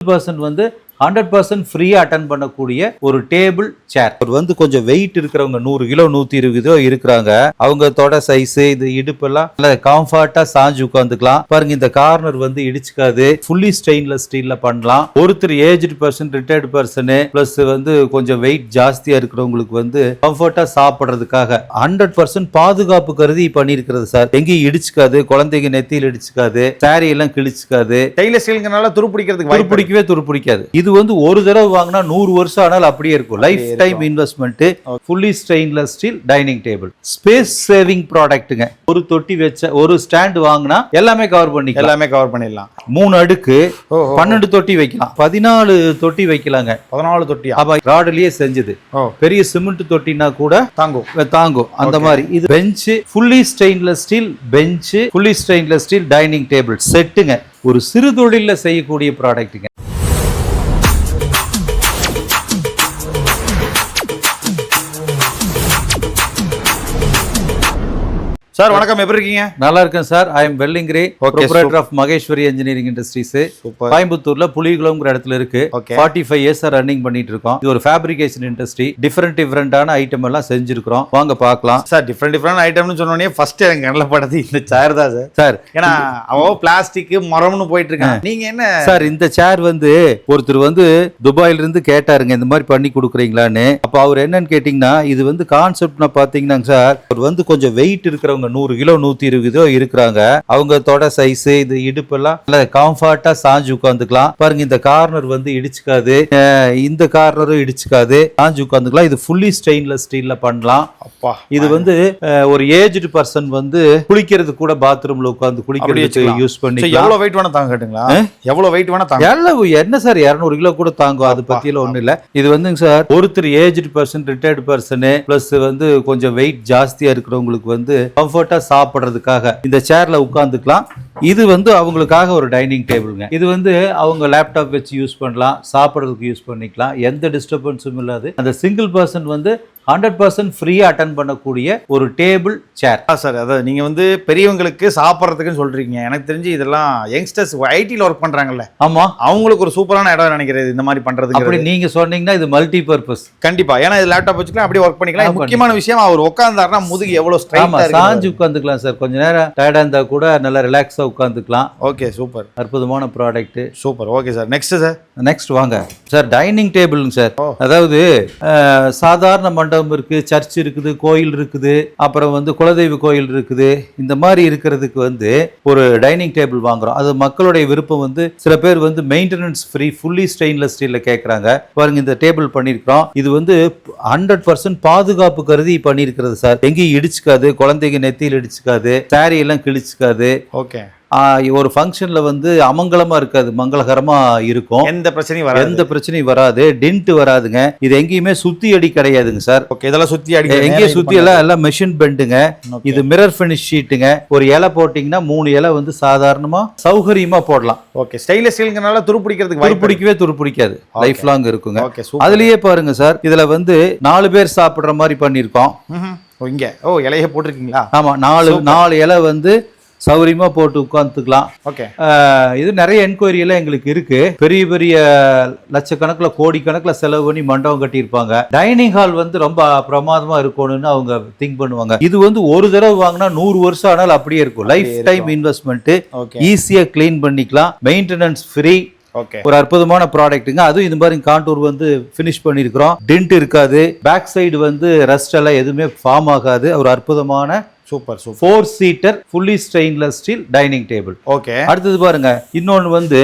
Percent வந்து hundred percent ஃப்ரீயாக attend பண்ணக்கூடிய ஒரு டேபிள் சேர் ஒரு வந்து கொஞ்சம் வெயிட் இருக்கிறவங்க நூறு கிலோ நூற்றி இருபது கிலோ இருக்கிறாங்க. அவங்க தொட சைஸு இது இடுப்பெல்லாம் நல்ல கம்ஃபர்ட்டாக சாஞ்சு உட்காந்துக்கலாம் பாருங்க இந்த கார்னர் வந்து இடிச்சுக்காது. ஃபுல்லி ஸ்டெயின்லெஸ் ஸ்டீல்ல பண்ணலாம். ஒருத்தர் aged person retired person plus வந்து கொஞ்சம் வெயிட் ஜாஸ்தியாக இருக்கிறவங்களுக்கு வந்து கம்ஃபர்ட்டாக சாப்பிட்றதுக்காக ஹண்ட்ரட் பர்சன்ட் பாதுகாப்பு கருதி பண்ணியிருக்கிறது சார். எங்கேயும் இடிச்சுக்காது. குழந்தைங்க நெத்தியில் இடிச்சுக்காது. சாரி எல்லாம் கிழிச்சுக்காது. ஸ்டெயின்லெஸ் ஸ்டீலுங்கிறனால துரு பிடிக்கிறதுக்கு வாய்ப்பு இருக்கு. துருப்பிடிக்கவே துருப்பிடிக்காது. இது வந்து ஒரு தடவை வாங்கினா நூறு வருஷம் ஆனால் அப்படியே இருக்கும். Lifetime investment fully stainless steel dining table space saving ப்ராடக்ட்டுங்க ஒரு தொட்டி வச்ச ஒரு ஸ்டாண்ட் வாங்கினா எல்லாமே கவர் பண்ணிக்கலாம். எல்லாமே கவர் பண்ணிடலாம். மூணு அடுக்கு பன்னெண்டு தொட்டி வைக்கலாம். பதினாலு தொட்டி வைக்கலாங்க. பதினாலு தொட்டியா? அப்ப ராடுலயே செஞ்சது. பெரிய சிமெண்ட் தொட்டினா கூட தாங்கும். தாங்கும். அந்த மாதிரி. இது bench fully stainless steel bench fully stainless steel dining table செட்டுங்க ஒரு சிறு தொழில்ல செய்யக்கூடிய ப்ராடக்ட்டுங்க சார் வணக்கம். எப்படி இருக்கீங்க? நல்லா இருக்கேன் sir I am Velliangiri proprietor of Maheshwari engineering industries கோயம்புத்தூர்ல புலிகுளம்ங்கிற இடத்துல இருக்கு. ஃபார்ட்டி ஃபைவ் இயர்ஸ் ரன்னிங் பண்ணிட்டு இருக்கோம். இது ஒரு ஃபேப்ரிகேஷன் இண்டஸ்ட்ரி டிஃப்ரெண்ட் டிஃப்ரெண்டான ஐட்டம் எல்லாம் செஞ்சிருக்கிறோம். வாங்க பார்க்கலாம். சார் டிஃப்ரெண்ட் டிஃப்ரெண்ட் ஐட்டம்னு சொன்னோடனே ஃபர்ஸ்ட் எனக்கு கண்ணில் படுறது இந்த சேர் தான் சார் சார் ஏன்னா அவ பிளாஸ்டிக் மரம்னு போயிட்டு இருக்காங்க நீங்க என்ன? சார் இந்த சேர் வந்து ஒருத்தர் வந்து துபாயில இருந்து கேட்டாருங்க இந்த மாதிரி பண்ணி கொடுக்குறீங்களான்னு. அப்ப அவர் என்னன்னு கேட்டீங்கன்னா இது வந்து கான்செப்ட்னா பாத்தீங்கன்னா சார் அவர் வந்து கொஞ்சம் வெயிட் இருக்கிறவங்க நூறு கிலோ நூத்தி இருபது கிலோ இருக்கிறாங்க. அவங்க தொட சைஸ் இது இடுப்பெல்லாம் நல்ல கம்ஃபர்ட்டா சாஞ்சு உட்காந்துக்கலாம் பாருங்க இந்த கார்னர் வந்து இடிச்சுக்காது. இந்த கார்னரும் இடிச்சுக்காது. சாஞ்சு உட்காந்துக்கலாம் இது ஃபுல்லி ஸ்டெயின்லெஸ் ஸ்டீல்ல பண்ணலாம். இது வந்து ஒரு ஏஜ்டு பர்சன் வந்து குளிக்கிறது கூட பாத்ரூம்ல உட்காந்து வச்சுக்கலாம். யூஸ் பண்ணிக்கலாம். எவ்வளவு வெயிட் வேணா தாங்க கேட்டுங்களா? எவ்வளவு வெயிட் வேணா தாங்க. எல்லாம் என்ன சார் இரநூறு கிலோ கூட தாங்கும். அது பத்தியெல்லாம் ஒண்ணும் இல்ல. இது வந்துங்க சார் ஒருத்தர் aged person retired person plus வந்து கொஞ்சம் வெயிட் ஜாஸ்தியா இருக்கிறவங்களுக்கு வந்து கம்ஃபர்ட்டாக சாப்பிட்றதுக்காக இந்த சேர்ல உட்காந்துக்கலாம் இது வந்து அவங்களுக்காக ஒரு டைனிங் டேபிளுங்க இது வந்து அவங்க லேப்டாப் வச்சு யூஸ் பண்ணலாம் சாப்பிட்றதுக்கு யூஸ் பண்ணிக்கலாம். எந்த டிஸ்டர்பன்ஸும் இல்லாது. அந்த சிங்கிள் பர்சன் வந்து ஹண்ட்ரட் பர்சன்ட் ஃப்ரீயா அட்டன் பண்ணக்கூடிய ஒரு டேபிள் சேர் ஆ சார் அதாவது நீங்க வந்து பெரியவங்களுக்கு சாப்பிட்றதுக்குன்னு சொல்றீங்க. எனக்கு தெரிஞ்சு இதெல்லாம் யங்ஸ்டர்ஸ் ஐடியில் ஒர்க் பண்றாங்கல்ல. ஆமா. அவங்களுக்கு ஒரு சூப்பரான இடம் நினைக்கிறது இந்த மாதிரி பண்றதுக்கு அப்படி நீங்க சொன்னீங்கன்னா இது மல்டி பர்பஸ் கண்டிப்பா. ஏன்னா இது லேப்டாப் வச்சுக்கலாம் அப்படியே ஒர்க் பண்ணிக்கலாம். முக்கியமான விஷயம் அவர் உட்கார்ந்தாருன்னா முதுகு எவ்வளவு ஆமா ஸ்ட்ரைட்டா சாஞ்சு உட்காந்துக்கலாம் சார் கொஞ்ச நேரம் டயர்டா இருந்தா கூட நல்லா ரிலாக்ஸா உட்காந்துக்கலாம் ஓகே சூப்பர் அற்புதமான product super okay sir next sir next வாங்க. சார் டைனிங் டேபிளுங்க சார். அதாவது சாதாரண மண்டபம் இருக்குது சர்ச் இருக்குது கோயில் இருக்குது அப்புறம் வந்து குலதெய்வ கோயில் இருக்குது. இந்த மாதிரி இருக்கிறதுக்கு வந்து ஒரு டைனிங் டேபிள் வாங்குறோம். அது மக்களுடைய விருப்பம் வந்து சில பேர் வந்து மெயின்டெனன்ஸ் ஃப்ரீ ஃபுல்லி ஸ்டெயின்லெஸ் ஸ்டீலில் கேட்குறாங்க பாருங்க இந்த டேபிள் பண்ணியிருக்கிறோம். இது வந்து ஹண்ட்ரட் பர்சன்ட் பாதுகாப்பு கருதி பண்ணியிருக்கிறது சார். எங்கேயும் இடிச்சுக்காது குழந்தைங்க நெத்தியில் இடிச்சுக்காது சாரி எல்லாம் கிழிச்சுக்காது. ஓகே ஒரு ஃபங்க்ஷன்ல வந்து அமங்கலமா இருக்காது மங்களகரமா இருக்கும். எந்த பிரச்சனையும் வராது. எந்த பிரச்சனையும் வராது டென்ட் வராதுங்க. இது எங்கேயுமே சுத்தி அடி கிடையாதுங்க சார். ஓகே இதெல்லாம் சுத்தி அடிக்க எங்கேயும் சுத்தி எல்லாம் எல்லாம் மெஷின் பெண்டுங்க இது மிரர் ஃபினிஷ் ஷீட்டுங்க ஒரு இலை போட்டிங்கன்னா மூணு இலை வந்து சாதாரணமா சௌகரியமா போடலாம். ஓகே ஸ்டைலஸ் ஸ்டீலுங்கிறனால துரு பிடிக்கிறதுக்கு வாய்ப்பு துருப்பிடிக்கவே துருப்பிடிக்காது லைஃப் லாங் இருக்குங்க. அதுலயே பாருங்க சார் இதுல வந்து நாலு பேர் சாப்பிடுற மாதிரி பண்ணியிருக்கோம். இங்க. ஓ இலைய போட்டிருக்கீங்களா? ஆமா நாலு நாலு இலை வந்து சௌகரியமா போட்டு உட்காந்துக்கலாம் ஓகே. இது நிறைய என்கொயரி எல்லாம் எங்களுக்கு இருக்கு. பெரிய பெரிய லட்சக்கணக்கில் கோடிக்கணக்கில் செலவு பண்ணி மண்டபம் கட்டியிருப்பாங்க. டைனிங் ஹால் வந்து ரொம்ப பிரமாதமா இருக்கணும்னு அவங்க திங்க் பண்ணுவாங்க. இது வந்து ஒரு தடவை வாங்கினா நூறு வருஷம் ஆனாலும் அப்படியே இருக்கும். Lifetime investment okay. ஈஸியா க்ளீன் பண்ணிக்கலாம். மெயின்டெனன்ஸ் ஃப்ரீ ஒரு அற்புதமான ப்ராடக்ட்டுங்க அதுவும் இது மாதிரி காண்டூர் வந்து ஃபினிஷ் பண்ணியிருக்கிறோம். டென்ட் இருக்காது. பேக் சைடு வந்து ரஸ்ட் எல்லாம் எதுவுமே ஃபார்ம் ஆகாது. ஒரு அற்புதமான super super four seater fully stainless steel dining table okay அடுத்தது பாருங்க இன்னொன்னு வந்து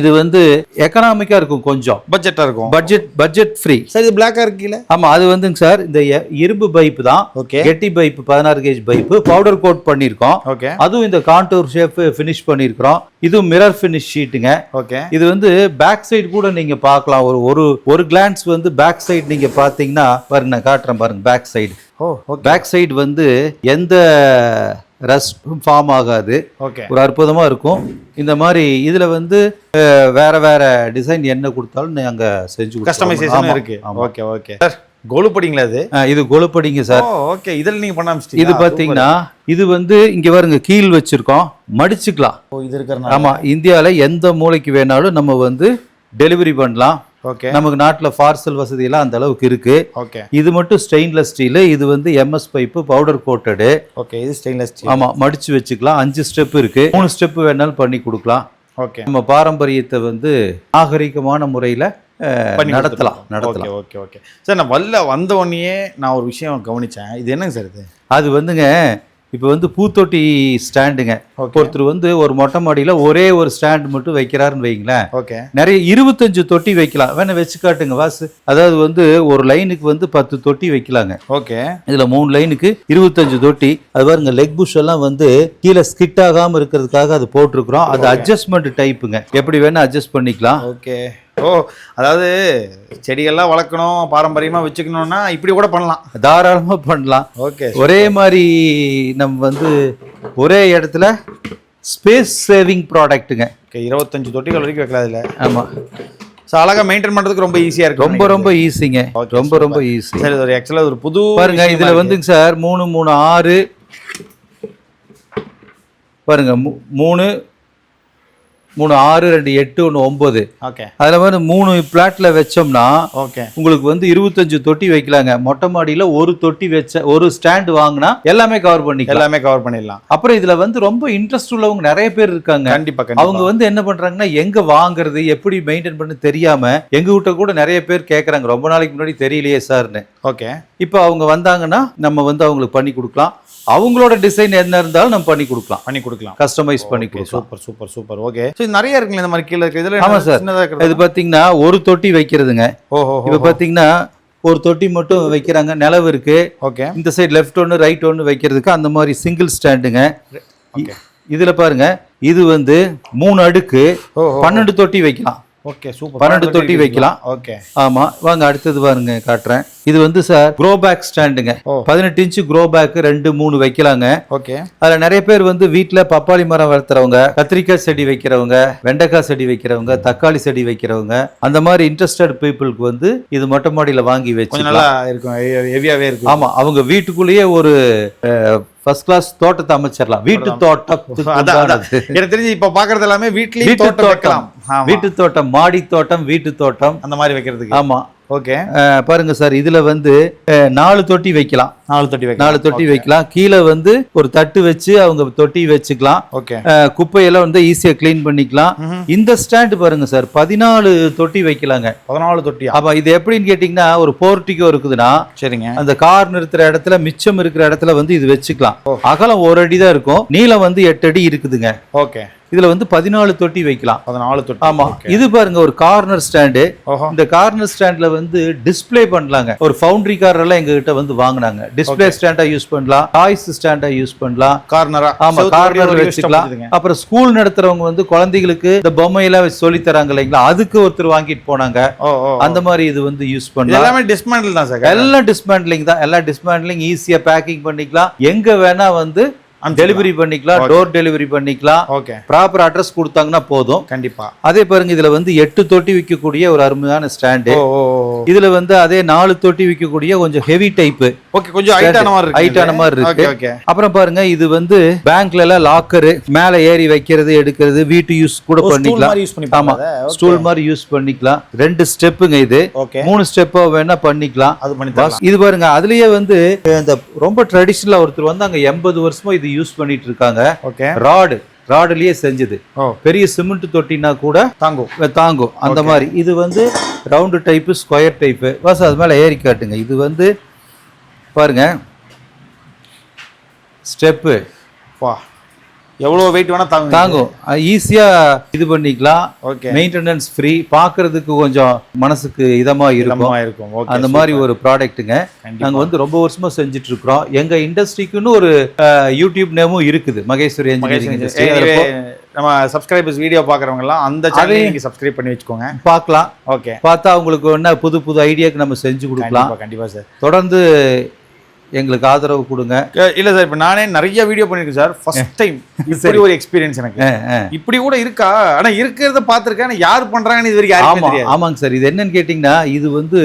இது வந்து எக்கனாமிக்கா இருக்கும் கொஞ்சம். பட்ஜெட்டா இருக்கும். பட்ஜெட் பட்ஜெட் ஃப்ரீ சார் இது பிளாக்கா இருக்குல்ல ஆமா அது வந்துங்க சார் இந்த இரும்பு பைப் தான். ஓகே கெட்டி பைப் பதினாறு கேஜ் பைப் பவுடர் கோட் பண்ணியிருக்கோம். ஓகே அதுவும் இந்த கான்டூர் ஷேப் ஃபினிஷ் பண்ணியிருக்கிறோம். இதுவும் மிரர் ஃபினிஷ் ஷீட்டுங்க ஓகே இது வந்து பேக் சைடு கூட நீங்க பார்க்கலாம். ஒரு ஒரு ஒரு கிளான்ஸ் வந்து பேக் சைடு நீங்க பாத்தீங்கன்னா பாருங்க நான் காட்டுறேன் பாருங்க பேக் சைடு பேக் சைடு வந்து எந்த ரஸ்டும் ஃபார்ம் ஆகாது. ஒரு அற்புதமா இருக்கும். இந்த மாதிரி இதுல வந்து வேற வேற டிசைன் என்ன கொடுத்தாலும் நாங்க செஞ்சு. கஸ்டமைசேஷன் இருக்கு. ஓகே ஓகே சார் கோலு படிங்களா இது? கொழுப்படிங்க சார் ஓகே இதில் நீங்க பண்ண இது பாத்தீங்கன்னா இது வந்து இங்க பாருங்க கீழ் வச்சிருக்கோம். மடிச்சுக்கலாம். இது இருக்கிறனால ஆமா இந்தியால எந்த மூலைக்கு வேணாலும் நம்ம வந்து டெலிவரி பண்ணலாம். ஓகே நமக்கு நாட்டில் பார்சல் வசதியெல்லாம் அந்த அளவுக்கு இருக்கு. ஓகே இது மட்டும் ஸ்டெயின்லெஸ் ஸ்டீலு இது வந்து MS pipe powder coated okay இது ஸ்டெயின்லெஸ் ஸ்டீல் ஆமா மடிச்சு வச்சுக்கலாம். அஞ்சு ஸ்டெப் இருக்கு. மூணு ஸ்டெப் வேணாலும் பண்ணி கொடுக்கலாம். ஓகே நம்ம பாரம்பரியத்தை வந்து நாகரிகமான முறையில நடத்தலாம். நடத்தலாம். ஓகே ஓகே சார் நான் வல்ல வந்த உடனேயே நான் ஒரு விஷயம் கவனிச்சேன். இது என்னங்க சார் இது? அது வந்துங்க இப்போ வந்து பூத்தொட்டி ஸ்டாண்டுங்க. ஒருத்தர் வந்து ஒரு மொட்டை மாடியில ஒரே ஒரு ஸ்டாண்ட் மட்டும் வைக்கிறாருன்னு வைங்களேன் ஓகே. நிறைய இருபத்தஞ்சு தொட்டி வைக்கலாம். வேணா வச்சு காட்டுங்க வாசு. அதாவது வந்து ஒரு லைனுக்கு வந்து பத்து தொட்டி வைக்கலாங்க. ஓகே. இதுல மூணு லைனுக்கு இருபத்தஞ்சு தொட்டி. அது பாருங்க லெக் புஷ் எல்லாம் வந்து கீழே ஸ்கிட் ஆகாம இருக்கிறதுக்காக அது போட்டிருக்கிறோம். அது அட்ஜஸ்ட்மெண்ட் டைப்புங்க எப்படி வேணா அட்ஜஸ்ட் பண்ணிக்கலாம். ஓகே. ஓ அதாவது செடிகள்லாம் வளர்க்கணும் பாரம்பரியமா வச்சுக்கணும்னா இப்படி கூட பண்ணலாம். தாராளமா பண்ணலாம். ஓகே ஒரே மாதிரி நம்ம வந்து ஒரே இடத்துல ஸ்பேஸ் சேவிங் ப்ராடக்ட்டுங்க ஓகே இருபத்தஞ்சு தொட்டிகள் வரைக்கும் வைக்கலாம் இதுல. ஆமா. ஸோ அழகா மெயின்டைன் பண்றதுக்கு ரொம்ப ஈஸியா இருக்கு ரொம்ப ரொம்ப ஈஸிங்க ரொம்ப ரொம்ப ஈஸி சரி இது ஒரு ஆக்சுவலாக ஒரு புது பாருங்க இதுல. வந்துங்க சார் மூணு மூணு ஆறு. பாருங்க மூணு மூணு ஆறு ரெண்டு எட்டு ஒன்று ஒம்பது ஓகே. அதில் வந்து மூணு பிளாட்ல வச்சோம்னா ஓகே. உங்களுக்கு வந்து இருபத்தஞ்சு தொட்டி வைக்கலாங்க. மொட்டை மாடியில் ஒரு தொட்டி வச்ச ஒரு ஸ்டாண்ட் வாங்கினா எல்லாமே கவர் பண்ணிக்கலாம். எல்லாமே கவர் பண்ணிடலாம். அப்புறம் இதுல வந்து ரொம்ப இன்ட்ரெஸ்ட் உள்ளவங்க நிறைய பேர் இருக்காங்க. கண்டிப்பா கண்டிப்பா. அவங்க வந்து என்ன பண்றாங்கன்னா எங்க வாங்குறது எப்படி மெயின்டைன் பண்ண தெரியாம எங்க கிட்ட கூட நிறைய பேர் கேக்குறாங்க. ரொம்ப நாளைக்கு முன்னாடி தெரியலையே சார்னு. ஓகே. இப்போ அவங்க வந்தாங்கன்னா நம்ம வந்து அவங்களுக்கு பண்ணி கொடுக்கலாம். அவங்களோட டிசைன் என்ன இருந்தாலும் நம்ம பண்ணி கொடுக்கலாம். பண்ணி கொடுக்கலாம். கஸ்டமைஸ் பண்ணி கொடுக்கலாம். சூப்பர் சூப்பர் சூப்பர் ஓகே நிறைய இருக்குங்க இந்த மாதிரி கீழே இருக்கு. இதுல ஆமா சார். இது இருக்கிறது? பாத்தீங்கன்னா ஒரு தொட்டி வைக்கிறதுங்க. ஓஹோ இப்போ பாத்தீங்கன்னா ஒரு தொட்டி மட்டும் வைக்கிறாங்க. நிலவு இருக்கு. ஓகே இந்த சைடு லெஃப்ட் ஒன்று ரைட் ஒன்று வைக்கிறதுக்கு அந்த மாதிரி சிங்கிள் ஸ்டாண்டுங்க இதுல பாருங்க. இது வந்து மூணு அடுக்கு. பன்னெண்டு தொட்டி வைக்கலாம். ஓகே சூப்பர் பன்னெண்டு தொட்டி வைக்கலாம். ஓகே ஆமா வாங்க அடுத்தது பாருங்க காட்டுறேன். இது வந்து சார் க்ரோ பேக் ஸ்டாண்டுங்க. பதினெட்டு இன்ச்சு க்ரோ பேக் ரெண்டு மூணு வைக்கலாங்க. ஓகே அதுல நிறைய பேர் வந்து வீட்ல பப்பாளி மரம் வளர்த்துறவங்க கத்திரிக்காய் செடி வைக்கிறவங்க வெண்டைக்காய் செடி வைக்கிறவங்க தக்காளி செடி வைக்கிறவங்க அந்த மாதிரி இன்ட்ரெஸ்டட் பீப்புளுக்கு வந்து இது மொட்டை மாடியில வாங்கி வச்சுக்கலாம். நல்லா இருக்கும் ஹெவியாவே இருக்கும். ஆமா அவங்க வீட்டுக்குள்ளேயே ஒரு ஃபர்ஸ்ட் கிளாஸ் தோட்டத்தை அமைச்சிடலாம். வீட்டு தோட்டம். எனக்கு தெரிஞ்சு இப்ப பாக்குறது எல்லாமே வீட்லயும் வீட்டு தோட்டம். வைக்கலாம். வீட்டு தோட்டம் மாடி தோட்டம் வீட்டு தோட்டம் அந்த மாதிரி வைக்கிறதுக்கு. ஆமா. ஓகே. பாருங்க சார் இதுல வந்து நாலு தொட்டி வைக்கலாம். நாலு தொட்டி வைக்கலாம். நாலு தொட்டி வைக்கலாம். கீழே வந்து ஒரு தட்டு வச்சு அவங்க தொட்டி வச்சுக்கலாம். ஓகே. குப்பையெல்லாம் வந்து ஈஸியா க்ளீன் பண்ணிக்கலாம். இந்த ஸ்டாண்ட் பாருங்க சார் பதினாலு தொட்டி வைக்கலாங்க. பதினாலு தொட்டியா? அப்ப இது எப்படின்னு கேட்டிங்கன்னா ஒரு போர்ட்டிகோ இருக்குதுன்னா சரிங்க. அந்த கார் நிறுத்துற இடத்துல மிச்சம் இருக்கிற இடத்துல வந்து இது வச்சுக்கலாம். அகலம் ஒரு அடி தான் இருக்கும். நீளம் வந்து எட்டு அடி இருக்குதுங்க. ஓகே. இதுல வந்து பதினாலு தொட்டி வைக்கலாம். பதினாலு தொட்டி. ஆமா. இது பாருங்க ஒரு கார்னர் ஸ்டாண்டு இந்த கார்னர் ஸ்டாண்ட்ல வந்து டிஸ்ப்ளே பண்ணலாங்க. ஒரு ஃபவுண்டரி கார் எல்லாம் எங்க கிட்ட வந்து வாங்குனாங்க. டிஸ்ப்ளே ஸ்டாண்டா யூஸ் பண்ணலாம். டாய்ஸ் ஸ்டாண்டா யூஸ் பண்ணலாம். கார்னரா ஆமா கார்னர் வச்சுக்கலாம். அப்புறம் ஸ்கூல் நடத்துறவங்க வந்து குழந்தைகளுக்கு இந்த பொம்மையெல்லாம் வச்சு சொல்லி தராங்க இல்லைங்களா? அதுக்கு ஒருத்தர் வாங்கிட்டு போனாங்க. அந்த மாதிரி இது வந்து யூஸ் பண்ணலாம். எல்லாமே டிஸ்மேண்டில் தான் சார் எல்லாம் டிஸ்மேண்ட்லிங் தான். எல்லாம் டிஸ்மேண்ட்லிங் ஈஸியா பேக்கிங் பண்ணிக்கலாம். எங்க வேணா வந்து டெலிவரி பண்ணிக்கலாம் டோர் டெலிவரி பண்ணிக்கலாம். ஓகே ப்ராப்பர் அட்ரஸ் கொடுத்தாங்கன்னா போதும். கண்டிப்பா. அதே பாருங்க இதுல வந்து எட்டு தொட்டி விற்கக்கூடிய ஒரு அருமையான ஸ்டாண்டு. இதுல வந்து அதே நாலு தொட்டி விற்கக்கூடிய கொஞ்சம் ஹெவி டைப் ஓகே கொஞ்சம் ஹைட்டான மாதிரி ஹைட்டான மாதிரி இருக்கு. அப்புறம் பாருங்க இது வந்து பேங்க்ல எல்லாம் லாக்கரு மேல ஏறி வைக்கிறது எடுக்கிறது வீட்டு யூஸ் கூட பண்ணிக்கலாம். ஆமா ஸ்டூல் மாதிரி யூஸ் பண்ணிக்கலாம். ரெண்டு ஸ்டெப்புங்க இது. மூணு ஸ்டெப்பா வேணா பண்ணிக்கலாம். அது இது பாருங்க அதுலயே வந்து இந்த ரொம்ப ட்ரெடிஷ்னலா ஒருத்தர் வந்து அங்க எண்பது வருஷமா இது யூஸ் பண்ணிட்டு இருக்காங்க ஓகே ராடு ராடுலயே செஞ்சது. பெரிய சிமெண்ட் தொட்டினா கூட தாங்கும். தாங்கும். அந்த மாதிரி. இது வந்து ரவுண்டு டைப்பு ஸ்கொயர் டைப்பு வாசம் அது மேலே ஏறி காட்டுங்க. இது வந்து பாருங்க. ஸ்டெப்பு வா. எவ்வளோ வெயிட் வேணா தாங்கும். தாங்கும் ஈஸியாக இது பண்ணிக்கலாம். ஓகே மெயின்டெனன்ஸ் ஃப்ரீ பார்க்கறதுக்கு கொஞ்சம் மனசுக்கு இதமா இருக்கும். இருக்கும். அந்த மாதிரி ஒரு ப்ராடக்ட்டுங்க கண்டிப்பா. நாங்க வந்து ரொம்ப வருஷமா செஞ்சுட்டு இருக்கிறோம் எங்க இண்டஸ்ட்ரிக்குன்னு ஒரு யூடியூப் நேமும் இருக்குது. மகேஸ்வரி இன்ஜினியரிங் நம்ம சப்ஸ்கிரைபர்ஸ் வீடியோ பார்க்குறவங்க எல்லாம் அந்த சேனலை நீங்க சப்ஸ்கிரைப் பண்ணி வச்சுக்கோங்க. பார்க்கலாம். ஓகே பார்த்தா அவங்களுக்கு என்ன புது புது ஐடியாக்கு நம்ம செஞ்சு கொடுக்கலாம். கண்டிப்பா கண்டிப்பா சார் தொடர்ந்து எங்களுக்கு ஆதரவு கொடுங்க. இல்ல சார் இப்போ நானே நிறைய வீடியோ பண்ணிருக்கேன் சார். ஃபர்ஸ்ட் டைம் இப்படி ஒரு எக்ஸ்பீரியன்ஸ் எனக்கு. இப்படி கூட இருக்கா? ஆனா இருக்கிறத பார்த்திருக்கேன். யார் பண்றாங்கன்னு இது வரைக்கும் யாருக்குமே ஆமா தெரியாது. ஆமாங்க சார். இது என்னன்னு கேட்டிங்கன்னா இது வந்து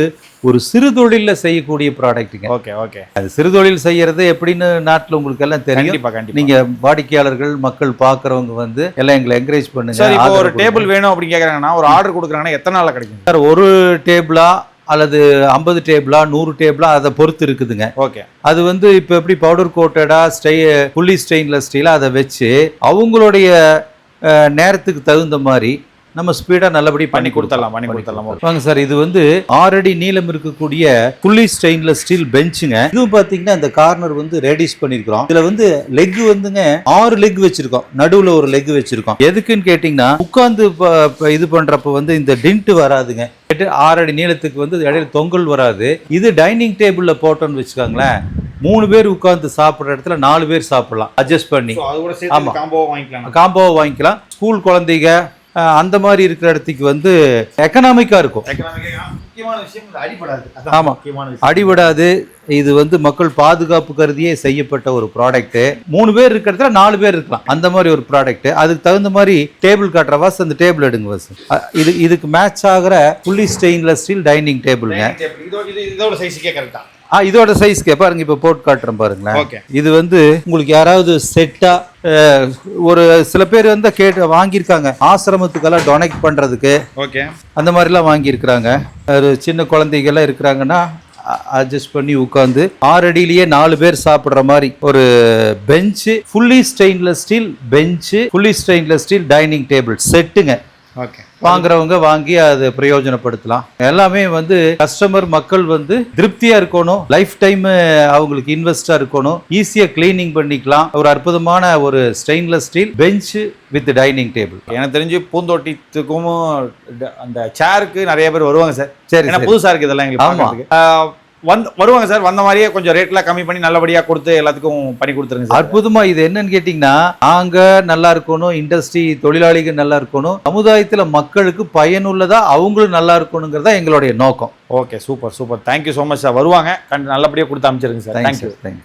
ஒரு சிறு தொழிலில் செய்யக்கூடிய ப்ராடக்ட்டுங்க ஓகே ஓகே. அது சிறு தொழில் செய்யறது எப்படின்னு நாட்டில் உங்களுக்கு எல்லாம் தெரியும். கண்டிப்பா கண்டிப்பா. நீங்க வாடிக்கையாளர்கள் மக்கள் பார்க்கறவங்க வந்து எல்லாம் எங்களை என்கரேஜ் பண்ணுங்க ஒரு. டேபிள் வேணும் அப்படின்னு கேக்குறாங்கன்னா ஒரு ஆர்டர் கொடுக்குறாங்கன்னா எத்தனை நாள்ல கிடைக்கும்? சார் ஒரு டேபிளா அல்லது ஐம்பது டேபிளா நூறு டேபிளா அதை பொறுத்து இருக்குதுங்க. ஓகே. அது வந்து இப்போ எப்படி பவுடர் கோட்டடா ஸ்டெய் புள்ளி ஸ்டெயின்லெஸ் ஸ்டீலாக அதை வச்சு அவங்களுடைய நேரத்துக்கு தகுந்த மாதிரி நம்ம ஸ்பீடாக நல்லபடி பண்ணி கொடுத்துடலாம் பண்ணி கொடுத்துடலாம். வாங்க சார் இது வந்து ஆறு அடி நீளம் இருக்கக்கூடிய புள்ளி ஸ்டெயின்லெஸ் ஸ்டீல் பெஞ்சுங்க இதுவும் பார்த்தீங்கன்னா இந்த கார்னர் வந்து ரேடிஸ் பண்ணியிருக்கிறோம் இதுல வந்து லெக் வந்துங்க ஆறு லெக் வச்சிருக்கோம். நடுவுல ஒரு லெக் வச்சிருக்கோம். எதுக்குன்னு கேட்டிங்கன்னா உட்காந்து இது பண்றப்ப வந்து இந்த டிண்ட் வராதுங்க. ஆறு அடி நீளத்துக்கு வந்து இடையில தொங்கல் வராது. இது டைனிங் டேபிள்ல போட்டோம்னு வச்சுக்கோங்களேன். மூணு பேர் உட்கார்ந்து சாப்பிட்ற இடத்துல நாலு பேர் சாப்பிடலாம். அட்ஜஸ்ட் பண்ணி. அது கூட ஆமா. சேர்த்து காம்போ வாங்கிக்கலாம்? காம்போவை வாங்கிக்கலாம். ஸ்கூல் குழந்தைங்க அந்த மாதிரி இருக்கிற இடத்துக்கு வந்து எக்கனாமிக்கா இருக்கும். முக்கியமான விஷயம் அடிபடாது. அதான் ஆமா. முக்கியமான விஷயம். அடிபடாது. இது வந்து மக்கள் பாதுகாப்பு கருதியே செய்யப்பட்ட ஒரு ப்ராடக்ட் மூணு பேர் இருக்கிறதுல நாலு பேர் இருக்கலாம். அந்த மாதிரி ஒரு ப்ராடக்ட் அதுக்கு தகுந்த மாதிரி டேபிள் காட்டுற வாஸ் அந்த டேபிள் எடுங்க வாஸ் அ- இது இதுக்கு மேட்ச் ஆகிற புள்ளி ஸ்டெயின்லெஸ் ஸ்டீல் டைனிங் டேபிளுங்க இதோட சைஸுக்கே கரெக்டா ஆ இதோட சைஸ்க்கு பாருங்க இப்போ போட்டு காட்டுறேன் பாருங்களேன். இது வந்து உங்களுக்கு யாராவது செட்டா ஒரு சில பேர் வந்து கேட்டு வாங்கியிருக்காங்க. ஆசிரமத்துக்கெல்லாம் டொனேட் பண்றதுக்கு. ஓகே அந்த மாதிரிலாம் வாங்கியிருக்கிறாங்க. ஒரு சின்ன குழந்தைகள்லாம் இருக்கிறாங்கன்னா அட்ஜஸ்ட் பண்ணி உட்காந்து ஆறு அடியிலேயே நாலு பேர் சாப்பிட்ற மாதிரி ஒரு bench fully stainless steel bench fully stainless steel dining table செட்டுங்க வாங்குறவங்க வாங்கி அதை பிரயோஜனப்படுத்தலாம். எல்லாமே வந்து கஸ்டமர் மக்கள் வந்து திருப்தியா இருக்கணும் லைஃப் டைம் அவங்களுக்கு இன்வெஸ்டா இருக்கணும் ஈஸியா கிளீனிங் பண்ணிக்கலாம். ஒரு அற்புதமான ஒரு stainless steel bench with dining table எனக்கு தெரிஞ்சு பூந்தோட்டத்துக்கும் அந்த சேருக்கு நிறைய பேர் வருவாங்க சார் சரி. புதுசா இருக்கு இதெல்லாம் எங்களுக்கு ஆமா. வந்து வருவாங்க சார். வந்த மாதிரியே கொஞ்சம் ரேட்லாம் கம்மி பண்ணி நல்லபடியா கொடுத்து எல்லாத்துக்கும் பண்ணி கொடுத்துருங்க சார். அற்புதமா இது என்னன்னு கேட்டீங்கன்னா நாங்க நல்லா இருக்கணும் இண்டஸ்ட்ரி தொழிலாளிகள் நல்லா இருக்கணும் சமுதாயத்துல மக்களுக்கு பயனுள்ளதா அவங்களும் நல்லா இருக்கணுங்கிறதா எங்களுடைய நோக்கம். Okay super super thank you so much sir வருவாங்க. கண்டு நல்லபடியா கொடுத்து அமைச்சிருங்க சார் தேங்க்யூ தேங்க்யூ